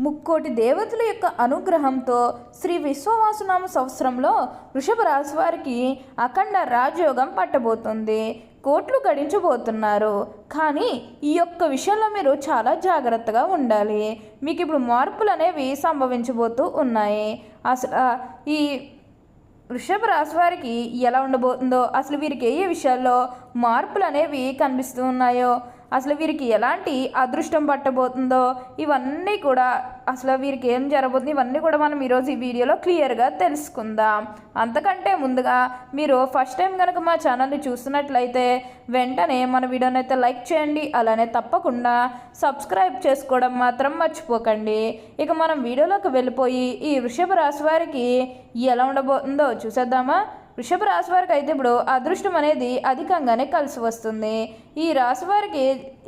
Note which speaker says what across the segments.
Speaker 1: ముక్కోటి దేవతల యొక్క అనుగ్రహంతో శ్రీ విశ్వవాసునామ సంవత్సరంలో వృషభ రాశి వారికి అఖండ రాజయోగం పట్టబోతుంది. కోట్లు గడించబోతున్నారు. కానీ ఈ యొక్క విషయంలో మీరు చాలా జాగ్రత్తగా ఉండాలి. మీకు ఇప్పుడు మార్పులు అనేవి సంభవించబోతూ ఉన్నాయి. అసలు ఈ వృషభ రాశి వారికి ఎలా ఉండబోతుందో అసలు వీరికి ఏ విషయాల్లో మార్పులు అనేవి కనిపిస్తూ ఉన్నాయో అసలు వీరికి ఎలాంటి అదృష్టం పట్టబోతుందో ఇవన్నీ కూడా అసలు వీరికి ఏం జరగబోతుంది? ఇవన్నీ కూడా మనం ఈరోజు ఈ వీడియోలో క్లియర్గా తెలుసుకుందాం. అంతకంటే ముందుగా మీరు ఫస్ట్ టైం కనుక మా ఛానల్ని చూస్తున్నట్లయితే వెంటనే మన వీడియోని అయితే లైక్ చేయండి అలానే తప్పకుండా సబ్స్క్రైబ్ చేసుకోవడం మాత్రం మర్చిపోకండి. ఇక మనం వీడియోలోకి వెళ్ళిపోయి ఈ వృషభ రాశి వారికి ఎలా ఉండబోతుందో చూసేద్దామా? వృషభ రాశి వారికి అయితే ఇప్పుడు అదృష్టం అనేది అధికంగానే కలిసి వస్తుంది. ఈ రాశి వారికి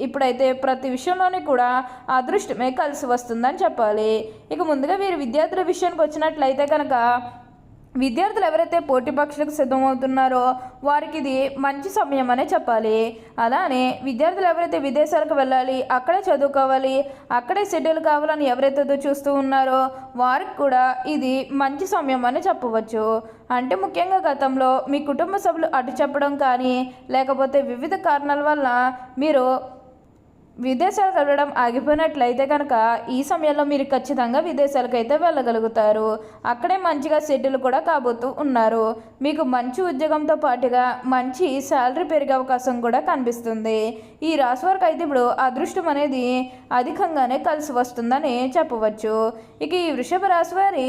Speaker 1: ఇప్పుడైతే ప్రతి విషయంలోని కూడా అదృష్టమే కలిసి వస్తుందని చెప్పాలి. ఇక ముందుగా వీరు విద్యార్థుల విషయానికి వచ్చినట్లయితే కనుక విద్యార్థులు ఎవరైతే పోటీ పరీక్షలకు సిద్ధమవుతున్నారో వారికి ఇది మంచి సమయం అనే చెప్పాలి. అలానే విద్యార్థులు ఎవరైతే విదేశాలకు వెళ్ళాలి అక్కడే చదువుకోవాలి అక్కడే సెటిల్ కావాలని ఎవరైతే చూస్తూ ఉన్నారో వారికి కూడా ఇది మంచి సమయం అని చెప్పవచ్చు. అంటే ముఖ్యంగా గతంలో మీ కుటుంబ సభ్యులు అటు చెప్పడం కానీ లేకపోతే వివిధ కారణాల వల్ల మీరు విదేశాలకు వెళ్ళడం ఆగిపోయినట్లయితే కనుక ఈ సమయంలో మీరు ఖచ్చితంగా విదేశాలకు అయితే వెళ్ళగలుగుతారు. అక్కడే మంచిగా సెటిల్ కూడా కాబోతూ ఉన్నారు. మీకు మంచి ఉద్యోగంతో పాటుగా మంచి శాలరీ పెరిగే అవకాశం కూడా కనిపిస్తుంది. ఈ రాశి వారికి అయితే ఇప్పుడు అదృష్టం అనేది అధికంగానే కలిసి వస్తుందని చెప్పవచ్చు. ఇక ఈ వృషభ రాశి వారి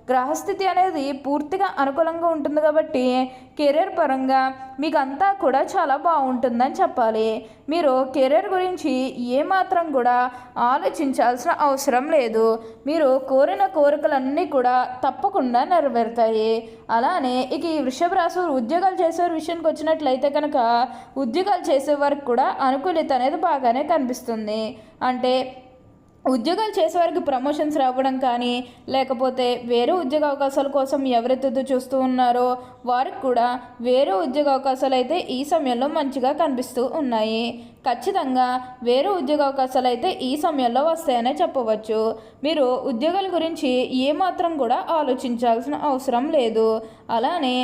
Speaker 1: గ్రహస్థితి అనేది పూర్తిగా అనుకూలంగా ఉంటుంది కాబట్టి కెరీర్ పరంగా మీకు అంతా కూడా చాలా బాగుంటుందని చెప్పాలి. మీరు కెరీర్ గురించి ఏమాత్రం కూడా ఆలోచించాల్సిన అవసరం లేదు. మీరు కోరిన కోరికలన్నీ కూడా తప్పకుండా నెరవేరుతాయి. అలానే ఇక ఈ వృషభ రాశి ఉద్యోగాలు చేసే విషయానికి వచ్చినట్లయితే కనుక ఉద్యోగాలు చేసే వారికి కూడా అనుకూలిత అనేది బాగానే కనిపిస్తుంది. అంటే ఉద్యోగాలు చేసేవారికి ప్రమోషన్స్ రావడం కానీ లేకపోతే వేరే ఉద్యోగ అవకాశాల కోసం ఎవరైతే చూస్తూ ఉన్నారో వారికి కూడా వేరే ఉద్యోగ అవకాశాలు అయితే ఈ సమయంలో మంచిగా కనిపిస్తూ ఉన్నాయి. ఖచ్చితంగా వేరే ఉద్యోగ అవకాశాలు అయితే ఈ సమయంలో వస్తాయనే చెప్పవచ్చు. మీరు ఉద్యోగాల గురించి ఏమాత్రం కూడా ఆలోచించాల్సిన అవసరం లేదు. అలానే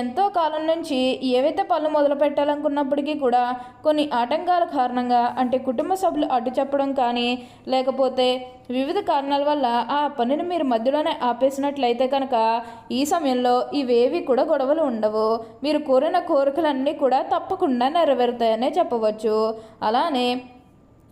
Speaker 1: ఎంతో కాలం నుంచి ఏవైతే పనులు మొదలు పెట్టాలనుకున్నప్పటికీ కూడా కొన్ని ఆటంకాల కారణంగా అంటే కుటుంబ సభ్యులు అడ్డు చెప్పడం కానీ లేకపోతే వివిధ కారణాల వల్ల ఆ పనిని మీరు మధ్యలోనే ఆపేసినట్లయితే కనుక ఈ సమయంలో ఇవేవి కూడా గొడవలు ఉండవు. మీరు కోరిన కోరికలన్నీ కూడా తప్పకుండా నెరవేరుతాయనే చెప్పవచ్చు. అలానే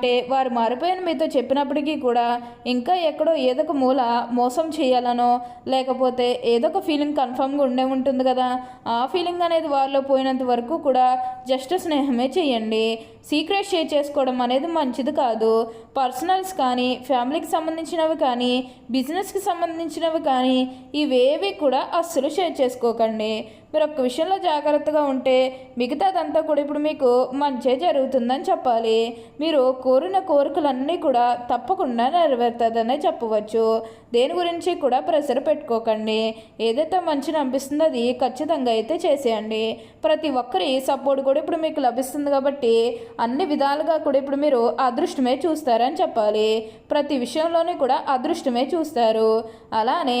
Speaker 1: అంటే వారు మారిపోయిన మీతో చెప్పినప్పటికీ కూడా ఇంకా ఎక్కడో ఏదో ఒక మూల మోసం చేయాలనో లేకపోతే ఏదో ఒక ఫీలింగ్ కన్ఫామ్గా ఉండే ఉంటుంది కదా ఆ ఫీలింగ్ అనేది వారిలో పోయినంత వరకు కూడా జస్ట్ స్నేహమే చేయండి. సీక్రెట్ షేర్ చేసుకోవడం అనేది మంచిది కాదు. పర్సనల్స్ కానీ ఫ్యామిలీకి సంబంధించినవి కానీ బిజినెస్కి సంబంధించినవి కానీ ఇవేవి కూడా అస్సలు షేర్ చేసుకోకండి. మీరు ఒక్క విషయంలో జాగ్రత్తగా ఉంటే మిగతాదంతా కూడా ఇప్పుడు మీకు మంచే జరుగుతుందని చెప్పాలి. మీరు కోరిన కోరికలన్నీ కూడా తప్పకుండా నెరవేరుతుందనే చెప్పవచ్చు. దేని గురించి కూడా ప్రెషర్ పెట్టుకోకండి. ఏదైతే మంచిని అనిపిస్తుందో అది ఖచ్చితంగా అయితే చేసేయండి. ప్రతి ఒక్కరి సపోర్ట్ కూడా ఇప్పుడు మీకు లభిస్తుంది కాబట్టి అన్ని విధాలుగా కూడా ఇప్పుడు మీరు అదృష్టమే చూస్తారని చెప్పాలి. ప్రతి విషయంలోనే కూడా అదృష్టమే చూస్తారు. అలానే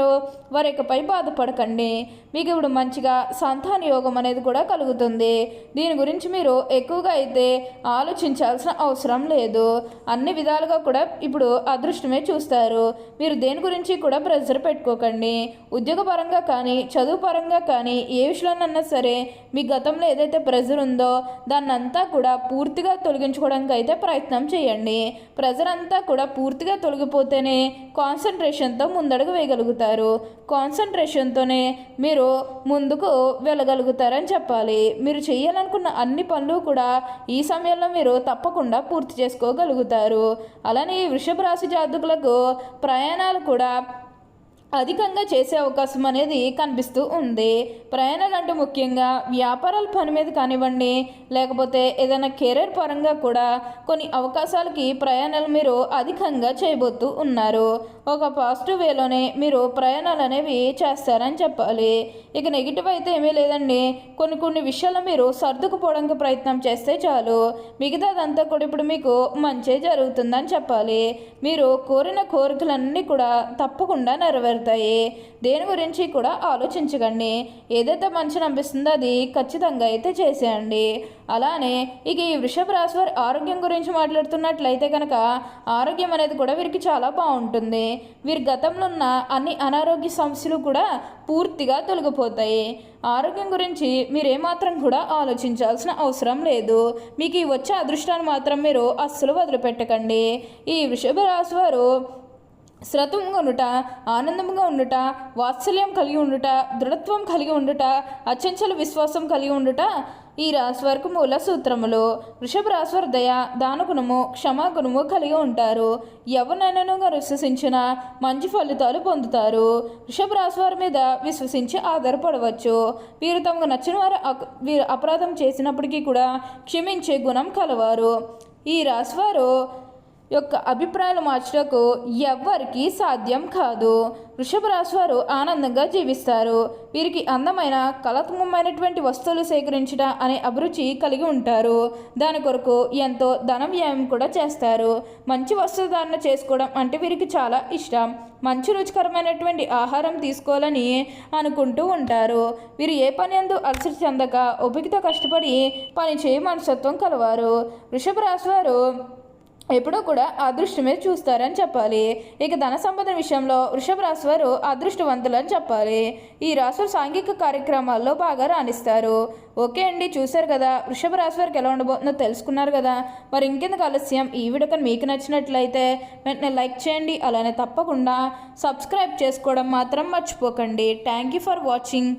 Speaker 1: వారి యొక్కపై బాధపడకండి మీకు ఇప్పుడు మంచిగా సంతాన యోగం అనేది కూడా కలుగుతుంది. దీని గురించి మీరు ఎక్కువగా అయితే ఆలోచించాల్సిన అవసరం లేదు. అన్ని విధాలుగా కూడా ఇప్పుడు అదృష్టమే చూస్తారు. మీరు దేని గురించి కూడా ప్రెజర్ పెట్టుకోకండి. ఉద్యోగపరంగా కానీ చదువు పరంగా కానీ ఏ విషయంలోనన్నా సరే మీ గతంలో ఏదైతే ప్రెజర్ ఉందో దాన్నంతా కూడా పూర్తిగా తొలగించుకోవడానికి అయితే ప్రయత్నం చేయండి. ప్రెజర్ అంతా కూడా పూర్తిగా తొలగిపోతేనే కాన్సన్ట్రేషన్తో ముందడుగు వేయగలుగుతారు. కాన్సన్ట్రేషన్తోనే మీరు ముందుకు వెళ్ళగలుగుతారని చెప్పాలి. మీరు చేయాలనుకున్న అన్ని పనులు కూడా ఈ సమయంలో మీరు తప్పకుండా పూర్తి చేసుకోగలుగుతారు. అలానే ఈ వృషభ రాశి జాతకులకు ప్రయాణాలు కూడా అధికంగా చేసే అవకాశం అనేది కనిపిస్తూ ఉంది. ప్రయాణాలు అంటే ముఖ్యంగా వ్యాపారాల పని మీద కానివ్వండి లేకపోతే ఏదైనా కెరీర్ పరంగా కూడా కొన్ని అవకాశాలకి ప్రయాణాలు మీరు అధికంగా చేయబోతూ ఉన్నారు. ఒక పాజిటివ్ వేలోనే మీరు ప్రయాణాలు అనేవి చేస్తారని చెప్పాలి. ఇక నెగిటివ్ అయితే ఏమీ లేదండి. కొన్ని కొన్ని విషయాలు మీరు సర్దుకుపోవడానికి ప్రయత్నం చేస్తే చాలు. మిగతాదంతా కూడా ఇప్పుడు మీకు మంచి జరుగుతుందని చెప్పాలి. మీరు కోరిన కోరికలన్నీ కూడా తప్పకుండా నెరవేరుతాయి దేని గురించి కూడా ఆలోచించకండి. ఏదైతే మంచి అనిపిస్తుందో అది ఖచ్చితంగా అయితే చేసేయండి. అలానే ఇక ఈ వృషభ రాశి వారి ఆరోగ్యం గురించి మాట్లాడుతున్నట్లయితే కనుక ఆరోగ్యం అనేది కూడా వీరికి చాలా బాగుంటుంది. వీరి గతంలో ఉన్న అన్ని అనారోగ్య సమస్యలు కూడా పూర్తిగా తొలగిపోతాయి. ఆరోగ్యం గురించి మీరు ఏమాత్రం కూడా ఆలోచించాల్సిన అవసరం లేదు. మీకు ఈ వచ్చే అదృష్టాన్ని మాత్రం మీరు అస్సలు వదిలిపెట్టకండి. ఈ వృషభ రాశి వారు శ్రతంగా ఉండుట ఆనందంగా ఉండుట వాత్సల్యం కలిగి ఉండుట దృఢత్వం కలిగి ఉండుట అచంచల విశ్వాసం కలిగి ఉండుట ఈ రాశివారికి మూల సూత్రములు. వృషభ రాశివారి దయ దానగుణము క్షమాగుణము కలిగి ఉంటారు. ఎవరినైనా విశ్వసించిన మంచి ఫలితాలు పొందుతారు. వృషభ రాశివారి మీద విశ్వసించి ఆధారపడవచ్చు. వీరు తమకు నచ్చిన వారు వీరు అపరాధం చేసినప్పటికీ కూడా క్షమించే గుణం కలవారు. ఈ రాశివారు యొక్క అభిప్రాయాలు మార్చటకు ఎవ్వరికీ సాధ్యం కాదు. వృషభ రాశి వారు ఆనందంగా జీవిస్తారు. వీరికి అందమైన కళాత్మకమైనటువంటి వస్తువులు సేకరించడం అనే అభిరుచి కలిగి ఉంటారు. దాని కొరకు ఎంతో ధన వ్యయం కూడా చేస్తారు. మంచి వస్త్రధారణ చేసుకోవడం అంటే వీరికి చాలా ఇష్టం. మంచి రుచికరమైనటువంటి ఆహారం తీసుకోవాలని అనుకుంటూ ఉంటారు. వీరు ఏ పని ఎందు అలసట చెందక ఒపికతో కష్టపడి పని చేయ మనస్తత్వం కలవారు. వృషభ రాశి వారు ఎప్పుడూ కూడా అదృష్టమే చూస్తారని చెప్పాలి. ఇక ధన సంపద విషయంలో వృషభ రాశి వారు అదృష్టవంతులని చెప్పాలి. ఈ రాశులు సాంఘిక కార్యక్రమాల్లో బాగా రాణిస్తారు. ఓకే అండి చూశారు కదా? వృషభ రాశి వారికి ఎలా ఉండబోతుందో తెలుసుకున్నారు కదా? మరి ఇంకెందుకు ఆలస్యం? ఈ వీడియో మీకు నచ్చినట్లయితే వెంటనే లైక్ చేయండి. అలానే తప్పకుండా సబ్స్క్రైబ్ చేసుకోవడం మాత్రం మర్చిపోకండి. Thank you for watching.